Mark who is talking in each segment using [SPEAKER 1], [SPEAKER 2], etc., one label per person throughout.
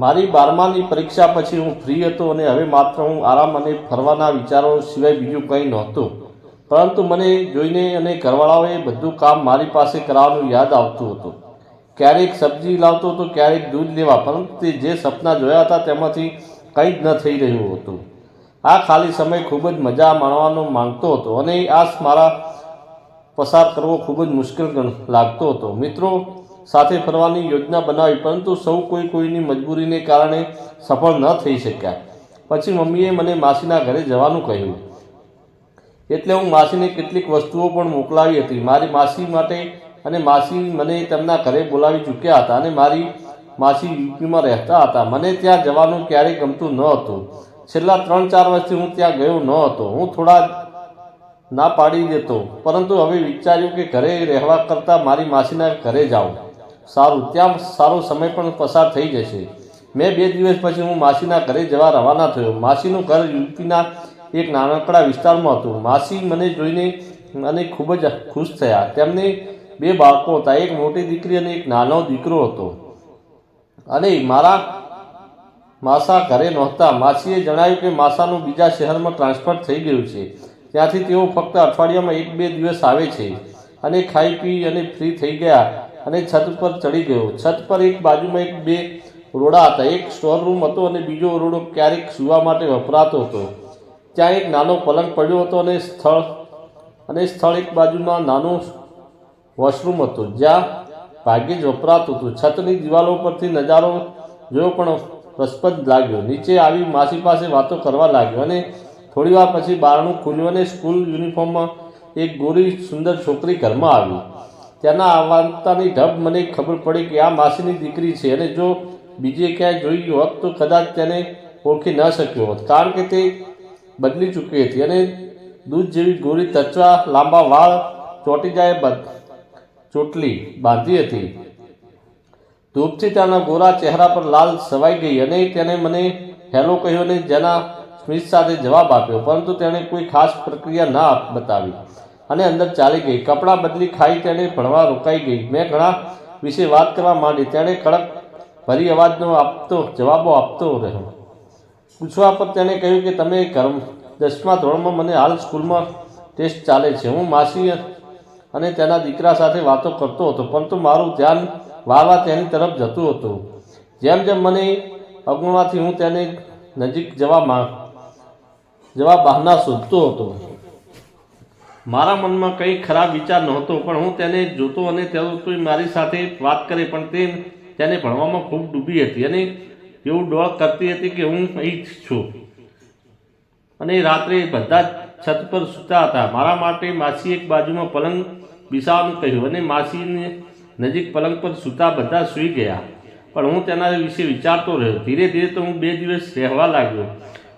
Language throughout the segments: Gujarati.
[SPEAKER 1] મારી બારમાની પરીક્ષા પછી હું ફ્રી હતો અને હવે માત્ર હું આરામ અને ફરવાના વિચારો સિવાય બીજું કંઈ નહોતું. પરંતુ મને જોઈને અને ઘરવાળાઓએ બધું કામ મારી પાસે કરાવવાનું યાદ આવતું હતું. ક્યારેક સબ્જી લાવતો હતો, ક્યારેક દૂધ લેવા, પરંતુ તે જે સપના જોયા હતા તેમાંથી કંઈ જ ન થઈ રહ્યું હતું. આ ખાલી સમય ખૂબ જ મજા માણવાનો માંગતો હતો અને આ મારા પસાર કરવો ખૂબ જ મુશ્કેલ લાગતો હતો. મિત્રો સાથે ફરવાની યોજના બનાવી, પરંતુ સૌ કોઈ કોઈની મજબૂરીને કારણે સફળ ન થઈ શક્યા. પછી મમ્મીએ મને માસીના ઘરે જવાનું કહ્યું. એટલે હું માસીને કેટલીક વસ્તુઓ પણ મોકલાવી હતી. મારી માસી માટે અને માસી મને તેમના ઘરે બોલાવી ચૂક્યા હતા અને મારી માસી યુપીમાં રહેતા હતા. મને ત્યાં જવાનું ક્યારેય ગમતું ન હતું. છેલ્લા ત્રણ ચાર વર્ષથી હું ત્યાં ગયો ન હતો. હું થોડા ના પાડી દેતો. પરંતુ હવે વિચાર્યું કે ઘરે રહેવા કરતાં મારી માસીના ઘરે જાઉં. સારું, ત્યાં સારો સમય પણ પસાર થઈ જશે. મેં બે દિવસ પછી હું માસીના ઘરે જવા રવાના થયો. માસીનું ઘર યુપીના એક નાનકડા વિસ્તારમાં હતું. માસી મને જોઈને અને ખૂબ જ ખુશ થયા. તેમને બે બાળકો હતા. એક મોટી દીકરી અને એક નાનો દીકરો હતો. અને મારા માસા ઘરે નહોતા. માસીએ જણાવ્યું કે માસાનું બીજા શહેરમાં ટ્રાન્સફર થઈ ગયું છે. ત્યાંથી તેઓ ફક્ત અઠવાડિયામાં એક બે દિવસ આવે છે અને ખાઈ પી અને ફ્રી થઈ ગયા. અને છત પર ચડી ગયો. છત પર એક બાજુમાં એક બે ઓરડા હતા. એક સ્ટોર હતો અને બીજો ઓરડો ક્યારેક સૂવા માટે વપરાતો હતો. ત્યાં એક નાનો પલંગ પડ્યો હતો અને સ્થળ અને સ્થળ એક બાજુમાં નાનું વોશરૂમ હતું, જ્યાં ભાગ્યે જ વપરાતું હતું. છતની દિવાલો પરથી નજારો જોયો પણ રસપ્રદ લાગ્યો. નીચે આવી માસી પાસે વાતો કરવા લાગ્યો અને થોડી વાર પછી બારણું ખુલ્યું અને સ્કૂલ યુનિફોર્મમાં એક ગોરી સુંદર છોકરી ઘરમાં આવી. તેના આવતાની ઢબ મને ખબર પડી કે આ માસીની દીકરી છે અને જો બીજે ક્યાંય જોઈ હોત તો કદાચ તેને ઓળખી ન શક્યો હોત. કારણ કે તે બદલી ચૂકી હતી અને દૂધ જેવી ગોરી તચવા લાંબા વાળ ચોંટી જાય ચોટલી બાંધી હતી. ધૂપથી તેના ગોરા ચહેરા પર લાલ સવાઈ ગઈ અને તેને મને હેલો કહ્યો અને જેના સ્મિત સાથે જવાબ આપ્યો. પરંતુ તેણે કોઈ ખાસ પ્રક્રિયા ના બતાવી. અને અંદર ચાલી ગઈ. કપડાં બદલી ખાઈ તેણે ભણવા રોકાઈ ગઈ. મેં ઘણા વિશે વાત કરવા માંડી. તેણે કડક ભરી અવાજનો આપતો, જવાબો આપતો રહ્યો. પૂછવા પર તેણે કહ્યું કે, તમે ગરમ દસમા ધોરણમાં મને હાલ સ્કૂલમાં ટેસ્ટ ચાલે છે. હું માસી અને તેના દીકરા સાથે વાતો કરતો હતો, પરંતુ મારું ધ્યાન વાવા તેની તરફ જતું હતું. જેમ જેમ મને અગુણાથી હું તેને નજીક જવા જવા બહાના શોધતો હતો. મારા મનમાં કંઈ ખરાબ વિચાર નહોતો, પણ હું તેને જોતો અને તો મારી સાથે વાત કરે, પણ તે તેને ભણવામાં ખૂબ ડૂબી હતી અને એવું ડોળ કરતી હતી કે હું અહીં જ છું. અને રાત્રે બધા છત પર સૂતા હતા. મારા માટે માસી એક બાજુમાં પલંગ બિસાવાનું કહ્યું અને માસીને નજીક પલંગ પર સૂતા બધા સૂઈ ગયા. પણ હું તેના વિશે વિચારતો રહ્યો. ધીરે ધીરે તો હું બે દિવસ રહેવા લાગ્યો.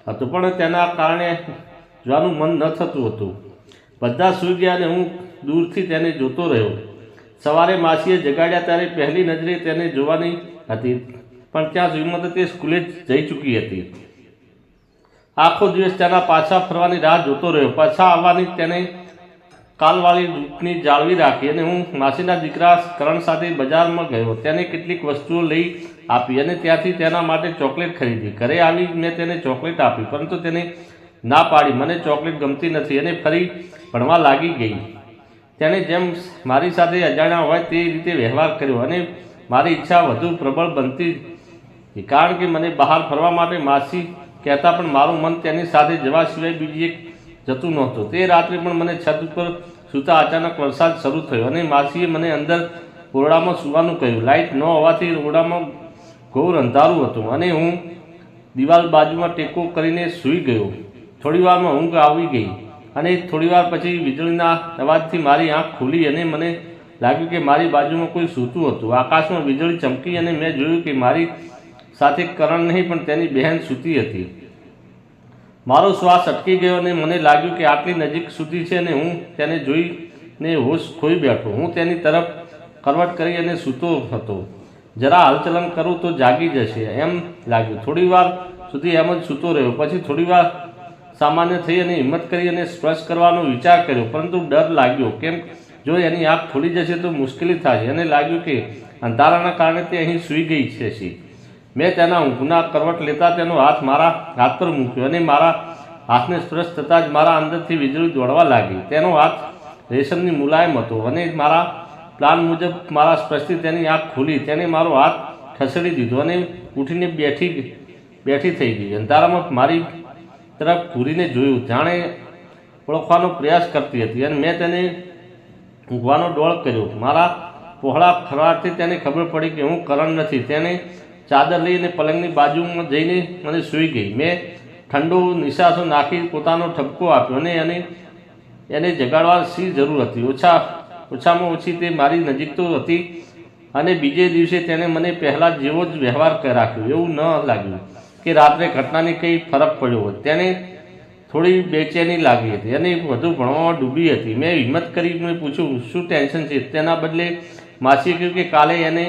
[SPEAKER 1] હતો પણ તેના કારણે જવાનું મન ન થતું હતું. બધા સૂઈ ગયા અને હું દૂરથી તેને જોતો રહ્યો. સવારે માસીએ જગાડ્યા ત્યારે પહેલી નજરે તેને જોવાની હતી, પણ ત્યાં સુધીમાં તો તે સ્કૂલે જઈ ચૂકી હતી. આખો દિવસ તેના પાછા ફરવાની રાહ જોતો રહ્યો. પાછા આવવાની તેને કાલવાળી રૂપની જાળવી રાખી અને હું માસીના દીકરા કરણ સાથે બજારમાં ગયો. તેને કેટલીક વસ્તુઓ લઈ આપી અને ત્યાંથી તેના માટે ચોકલેટ ખરીદી. ઘરે આવી મેં તેને ચોકલેટ આપી, પરંતુ તેને ના પાડી. મને ચોકલેટ ગમતી નથી અને ફરી ભણવા લાગી ગઈ. તેણે જેમ મારી સાથે અજાણ્યા હોય તે રીતે વ્યવહાર કર્યો અને મારી ઈચ્છા વધુ પ્રબળ બનતી કારણ કે મને બહાર ફરવા માટે માસી કહેતા પણ મારું મન તેની સાથે જવા સિવાય બીજી એક જતું નહોતું. તે રાત્રે પણ મને છત ઉપર સૂતા અચાનક વરસાદ શરૂ થયો અને માસીએ મને અંદર ઓરડામાં સૂવાનું કહ્યું. લાઇટ ન હોવાથી ઓરડામાં ઘોર અંધારું હતું અને હું દિવાલ બાજુમાં ટેકો કરીને સૂઈ ગયો. થોડી વારમાં ઊંઘ આવી ગઈ અને થોડી વાર પછી વીજળીના અવાજથી મારી આંખ ખુલી અને મને લાગ્યું કે મારી બાજુમાં કોઈ સૂતું હતું. આકાશમાં વીજળી ચમકી અને મેં જોયું કે મારી સાથે કરણ નહીં, પણ તેની બહેન સૂતી હતી. મારો શ્વાસ અટકી ગયો અને મને લાગ્યું કે આટલી નજીક સૂતી છે અને હું તેને જોઈને હોશ ખોઈ બેઠો. હું તેની તરફ કરવટ કરી અને સૂતો હતો. જરા હલચલન કરું તો જાગી જશે એમ લાગ્યું. થોડી વાર સુધી એમ જ સૂતો રહ્યો. પછી થોડી વાર સામાન્ય થઈ અને હિંમત કરી અને સ્પર્શ કરવાનો વિચાર કર્યો. પરંતુ ડર લાગ્યો. કેમ? જો એની આંખ ખુલી જશે તો મુશ્કેલી થાય. અને લાગ્યું કે અંધારાના કારણે તે અહીં સૂઈ ગઈ છે. મેં તેના ઊંઘના કરવટ લેતા તેનો હાથ મારા હાથ પર મૂક્યો અને મારા હાથને સ્પર્શ થતાં જ મારા અંદરથી વીજળી દોડવા લાગી. તેનો હાથ રેશમની મુલાયમ હતો અને મારા પ્લાન મુજબ મારા સ્પર્શથી તેની આંખ ખુલી. તેણે મારો હાથ ખસેડી દીધો અને ઉઠીને બેઠી બેઠી થઈ ગઈ. અંધારામાં મારી તરફ ઘૂરીને જોયું. જાણે ઓળખવાનો પ્રયાસ કરતી હતી અને મેં તેને ઊંઘવાનો ડોળ કર્યો. મારા પહોળા ફરવાથી તેને ખબર પડી કે હું કરણ નથી. તેને ચાદર લઈને પલંગની બાજુમાં જઈને મને સૂઈ ગઈ. મેં ઠંડો નિશાસો નાખી પોતાનો ઠપકો આપ્યો અને એને એને જગાડવા શી જરૂર હતી? ઓછા, ઓછામાં ઓછી તે મારી નજીક તો હતી અને બીજે દિવસે તેણે મને પહેલાં જેવો જ વ્યવહાર રાખ્યો એવું ન લાગ્યું. કે રાત્રે ઘટનાની કંઈ ફરક પડ્યો હોય તેને થોડી બેચેની લાગી હતી અને વધુ ભણવામાં ડૂબી હતી. મેં હિંમત કરી, મેં પૂછ્યું, શું ટેન્શન છે? તેના બદલે માસીએ કહ્યું કે, કાલે એને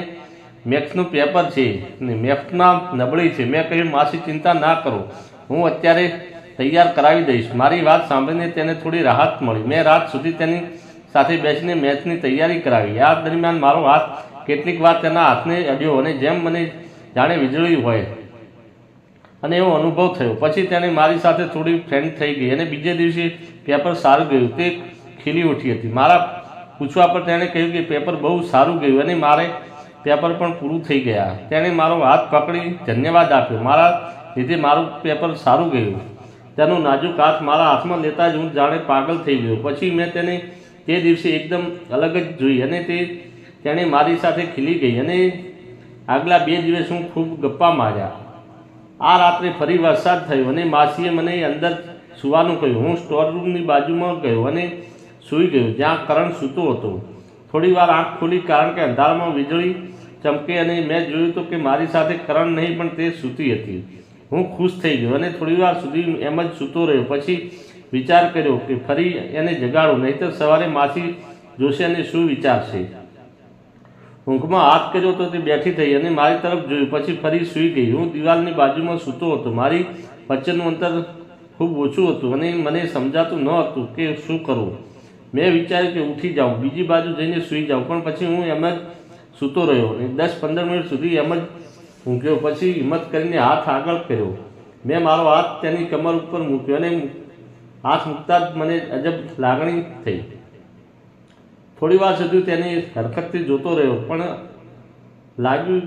[SPEAKER 1] મેથ્સનું પેપર છે ને મેથ્સમાં નબળી છે. મેં કહ્યું, માસી, ચિંતા ના કરો. હું અત્યારે તૈયાર કરાવી દઈશ. મારી વાત સાંભળીને તેને થોડી રાહત મળી. મેં રાત સુધી તેની સાથે બેસીને મેથ્સની તૈયારી કરાવી. આ દરમિયાન મારો હાથ કેટલીક વાર તેના હાથને અડ્યો અને જેમ મને જાણે વીજળી હોય અને એવો અનુભવ થયો. પછી તેણે મારી સાથે થોડી ફ્રેન્ડ થઈ ગઈ અને બીજે દિવસે પેપર સારું ગયું. તે ખીલી ઉઠી હતી. મારા પૂછવા પર તેણે કહ્યું કે પેપર બહુ સારું ગયું અને મારે પેપર પણ પૂરું થઈ ગયા. તેણે મારો હાથ પકડી ધન્યવાદ આપ્યો. મારા લીધે મારું પેપર સારું ગયું. તેનો નાજુક હાથ મારા હાથમાં લેતા જ હું જાણે પાગલ થઈ ગયો. પછી મેં તેને તે દિવસે એકદમ અલગ જ જોઈ અને તે તેણે મારી સાથે ખીલી ગઈ અને આગલા બે દિવસ હું ખૂબ ગપ્પા માર્યા. આ રાત્રે ફરી વરસાદ થયો અને માસીએ મને અંદર સૂવાનું કહ્યું. હું સ્ટોર રૂમની બાજુમાં ગયો અને સૂઈ ગયો, જ્યાં કરણ સૂતો હતો. થોડી વાર આંખ ખોલી કારણ કે અંધારામાં વીજળી ચમકે અને મેં જોયું તો કે મારી સાથે કરણ નહીં, પણ તે સૂતી હતી. હું ખુશ થઈ ગયો અને થોડીવાર સુધી એમ જ સૂતો રહ્યો. પછી વિચાર કર્યો કે ફરી એને જગાડું, નહીંતર સવારે માસી જોશે અને શું વિચારશે. ઊંઘમાં હાથ કર્યો તો તે બેઠી થઈ અને મારી તરફ જોયું. પછી ફરી સૂઈ ગઈ. હું દિવાલની બાજુમાં સૂતો હતો. મારી વચ્ચેનું અંતર ખૂબ ઓછું હતું અને મને સમજાતું ન હતું કે શું કરવું. મેં વિચાર્યું કે ઉઠી જાઉં. બીજી બાજુ જઈને સૂઈ જાઉં. પણ પછી હું એમ જ સૂતો રહ્યો અને દસ પંદર મિનિટ સુધી એમ જ ઊંઘ્યો. પછી હિંમત કરીને હાથ આગળ કર્યો મેં મારો હાથ તેની કમર ઉપર મૂક્યો અને હાથ મૂકતા જ મને અજબ લાગણી થઈ. થોડી વાર સુધી તેની હરકતથી જોતો રહ્યો, પણ લાગ્યું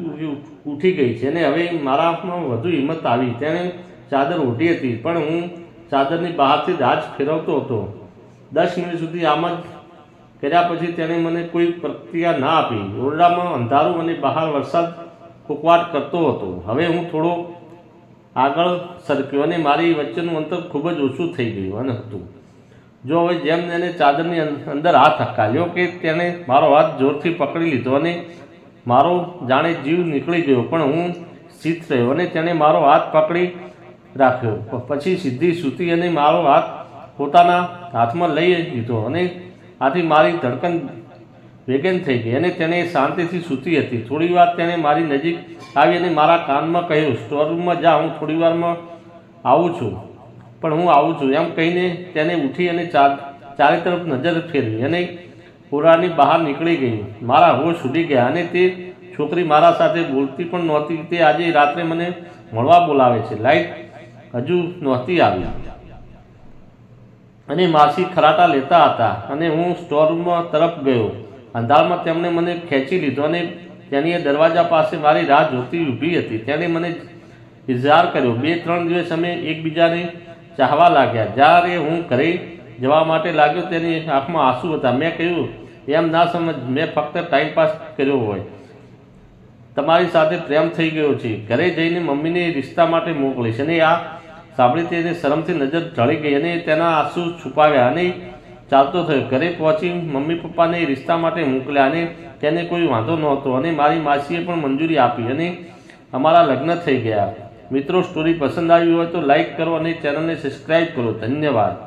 [SPEAKER 1] ઉઠી ગઈ છે અને હવે મારામાં વધુ હિંમત આવી. તેણે ચાદર ઓઢી હતી, પણ હું ચાદરની બહારથી રાજ ફેરવતો હતો. દસ મિનિટ સુધી આમ જ કર્યા પછી તેણે મને કોઈ પ્રતિક્રિયા ના આપી. ઓરડામાં અંધારું અને બહાર વરસાદ કુકવાટ કરતો હતો. હવે હું થોડો આગળ સરક્યો અને મારી વચ્ચેનું અંતર ખૂબ જ ઓછું થઈ ગયું અને હતું. જો હવે જેમ એને ચાદરની અંદર હાથ હકાલ્યો કે તેણે મારો હાથ જોરથી પકડી લીધો અને મારો જાણે જીવ નીકળી ગયો, પણ હું સ્થિત રહ્યો અને તેણે મારો હાથ પકડી રાખ્યો. પછી સીધી સૂતી અને મારો હાથ પોતાના હાથમાં લઈ લીધો અને આથી મારી ધડકન વેગન થઈ ગઈ અને તેણે શાંતિથી સૂતી હતી. થોડી વાર તેણે મારી નજીક આવી અને મારા કાનમાં કહ્યું, સ્ટોરરૂમમાં જા, હું થોડી વારમાં આવું છું. પણ હું આવું છું. એમ કહીને તેને ઉઠી અને ચાર તરફ નજર ફેરવી અને પુરાની બહાર નીકળી ગઈ. મારા હોશ સુધી ગયા અને તે છોકરી મારા સાથે બોલતી પણ નહોતી. તે આજે રાત્રે મને મળવા બોલાવે છે. લાઈટ હજુ નહોતી આવી. અને માસી ખરાટા લેતા હતા અને હું સ્ટોરમાં તરફ ગયો. અંધારમાં તેમણે મને ખેંચી લીધો અને તેની દરવાજા પાસે મારી રાહ જોતી ઊભી હતી. તેણે મને ઇઝહાર કર્યો. બે, ત્રણ દિવસ અમે એકબીજાને ચાહવા લાગ્યા. જ્યારે હું ઘરે જવા માટે લાગ્યો તેની આંખમાં આંસુ હતા. મેં કહ્યું, એમ ના સમજ, મેં ફક્ત ટાઈમ પાસ કર્યો હોય. તમારી સાથે પ્રેમ થઈ ગયો છે. ઘરે જઈને મમ્મીને રિશ્તા માટે મોકલીશ. અને આ સાંભળી તેને શરમથી નજર ઢળી ગઈ અને તેના આંસુ છુપાવ્યા અને ચાલતો થયો. ઘરે પહોંચી મમ્મી પપ્પાને રિશ્તા માટે મોકલ્યા અને તેને કોઈ વાંધો નહોતો. અને મારી માસીએ પણ મંજૂરી આપી અને અમારા લગ્ન થઈ ગયા. મિત્રો સ્ટોરી પસંદ આવી હોય તો લાઈક કરો અને ચેનલને સબસ્ક્રાઈબ કરો. ધન્યવાદ.